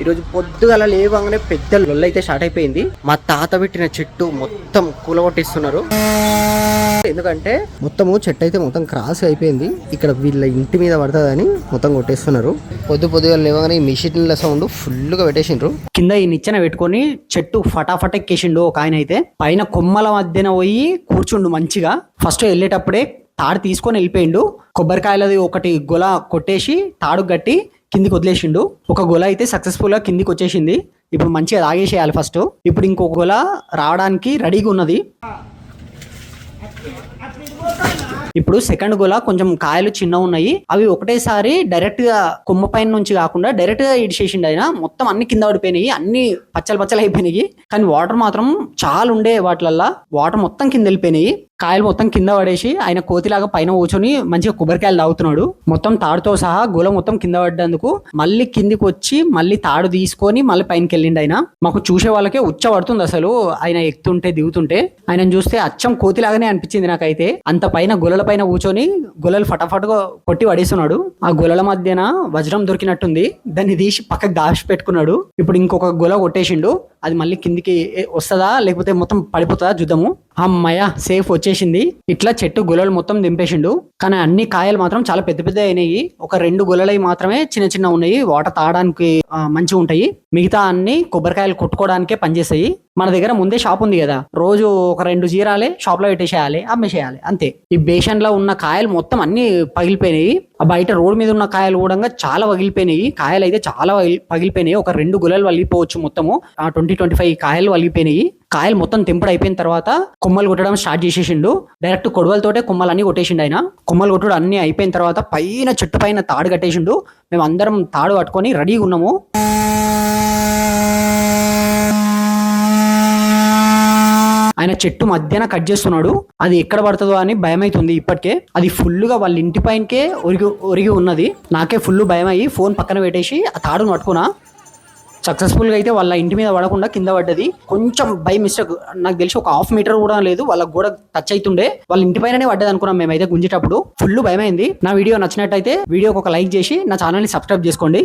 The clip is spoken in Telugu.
ఈరోజు పొద్దుగల లేవగానే పెద్ద లొల్ల అయితే స్టార్ట్ అయిపోయింది. మా తాత పెట్టిన చెట్టు మొత్తం కూలగొట్టిస్తున్నారు. ఎందుకంటే మొత్తము చెట్టు అయితే మొత్తం క్రాస్ అయిపోయింది. ఇక్కడ వీళ్ళ ఇంటి మీద పడుతుందని మొత్తం కొట్టేస్తున్నారు. పొద్దు పొద్దుగా లేవగానే ఈ మిషన్ల సౌండ్ ఫుల్గా పెట్టేసిండ్రు. కింద ఈ నిచ్చెన పెట్టుకొని చెట్టు ఫటాఫట ఎక్కేసిండు ఒక ఆయన అయితే. పైన కొమ్మల మధ్యన పోయి కూర్చుండు మంచిగా. ఫస్ట్ వెళ్ళేటప్పుడే తాడు తీసుకొని వెళ్ళిపోయిండు. కొబ్బరికాయలది ఒకటి గొల కొట్టేసి తాడు కట్టి కిందికి వదిలేసిండు. ఒక గొల అయితే సక్సెస్ఫుల్గా కిందికి వచ్చేసింది. ఇప్పుడు మంచిగా తాగేసేయాలి ఫస్ట్ ఇప్పుడు ఇంకో గొల రావడానికి రెడీగా ఉన్నది. ఇప్పుడు సెకండ్ గోల కొంచెం కాయలు చిన్న ఉన్నాయి. అవి ఒకటేసారి డైరెక్ట్గా కొమ్మ పైన నుంచి కాకుండా డైరెక్ట్గా ఇడిచేసిండు ఆయన. మొత్తం అన్ని కింద పడిపోయినాయి. అన్ని పచ్చలు పచ్చలు అయిపోయినాయి. కానీ వాటర్ మాత్రం చాలా ఉండే వాటిలల్లా. వాటర్ మొత్తం కింద వెళ్ళిపోయినాయి. కాయలు మొత్తం కింద పడేసి ఆయన కోతిలాగా పైన కూర్చొని మంచిగా కొబ్బరికాయలు తాగుతున్నాడు. మొత్తం తాడుతో సహా గోల మొత్తం కింద పడ్డందుకు మళ్ళీ కిందికి వచ్చి మళ్ళీ తాడు తీసుకొని మళ్ళీ పైనకి వెళ్ళిండు ఆయన. మాకు చూసే వాళ్ళకే ఉచ్చ పడుతుంది అసలు. ఆయన ఎక్కుతుంటే దిగుతుంటే. ఆయన చూస్తే అచ్చం కోతిలాగానే అనిపించింది నాకైతే. అంత పైన గొలల పైన కూర్చొని గొలలు ఫటాఫట్గా కొట్టి పడేస్తున్నాడు. ఆ గొలల మధ్యన వజ్రం దొరికినట్టుంది. దాన్ని తీసి పక్కకు దాచి పెట్టుకున్నాడు ఇప్పుడు ఇంకొక గొల కొట్టేసిండు. అది మళ్ళీ కిందికి ఏ- వస్తుందా? లేకపోతే మొత్తం పడిపోతుందా చూద్దాము అమ్మయ్య సేఫ్ వచ్చేసింది. ఇట్లా చెట్టు గొలలు మొత్తం దింపేసిండు. కానీ అన్ని కాయలు మాత్రం చాలా పెద్ద పెద్ద అయినాయి. ఒక రెండు గొలలై మాత్రమే చిన్న చిన్న ఉన్నాయి. వాటర్ తాగడానికి మంచిగా ఉంటాయి. మిగతా అన్ని కొబ్బరికాయలు కొట్టుకోవడానికే పనిచేస్తాయి. మన దగ్గర ముందే షాప్ ఉంది కదా. రోజు ఒక రెండు జీరాలే షాప్లో పెట్టేసేయాలి అమ్మేసేయాలి అంతే. ఈ బేషన్లో ఉన్న కాయలు మొత్తం అన్ని పగిలిపోయినాయి. ఆ బయట రోడ్ మీద ఉన్న కాయలు కూడా చాలా పగిలిపోయినాయి కాయలు అయితే చాలా పగిలి- పగిలిపోయినాయి. ఒక రెండు గులలు వలిగిపోవచ్చు మొత్తము. ఆ ట్వంటీ ట్వంటీ ఫైవ్ కాయలు వలిగిపోయినాయి. కాయలు మొత్తం తెంపుడు అయిపోయిన తర్వాత కొమ్మలు కొట్టడం స్టార్ట్ చేసేసిండు. డైరెక్ట్ కొడవలతోటే కొమ్మలు అన్ని కొట్టేసిండు ఆయన. కొమ్మలు కొట్టుడు అన్ని అయిపోయిన తర్వాత పైన చెట్టు పైన తాడు కట్టేసిండు. మేము అందరం తాడు పట్టుకొని రెడీగా ఉన్నాము ఆయన చెట్టు మధ్యన కట్ చేస్తున్నాడు. అది ఎక్కడ పడుతుందో అని భయం అవుతుంది ఇప్పటికే. అది ఫుల్గా వాళ్ళ ఇంటి పైనకే ఒరిగి ఒరిగి ఉన్నది. నాకే ఫుల్ భయం అయ్యి ఫోన్ పక్కన పెట్టేసి ఆ తాడును పట్టుకున్నా. సక్సెస్ఫుల్గా అయితే వాళ్ళ ఇంటి మీద పడకుండా కింద పడ్డది. కొంచెం బై మిస్టేక్ నాకు తెలిసి ఒక హాఫ్ మీటర్ కూడా లేదు. వాళ్ళ గోడ టచ్ అవుతుండే వాళ్ళ ఇంటి పైననే పడ్డది అనుకున్నాం మేమైతే గుంజేటప్పుడు. ఫుల్ భయమైంది. నా వీడియో నచ్చినట్టయితే వీడియోకి ఒక లైక్ చేసి నా ఛానల్ని సబ్స్క్రైబ్ చేసుకోండి.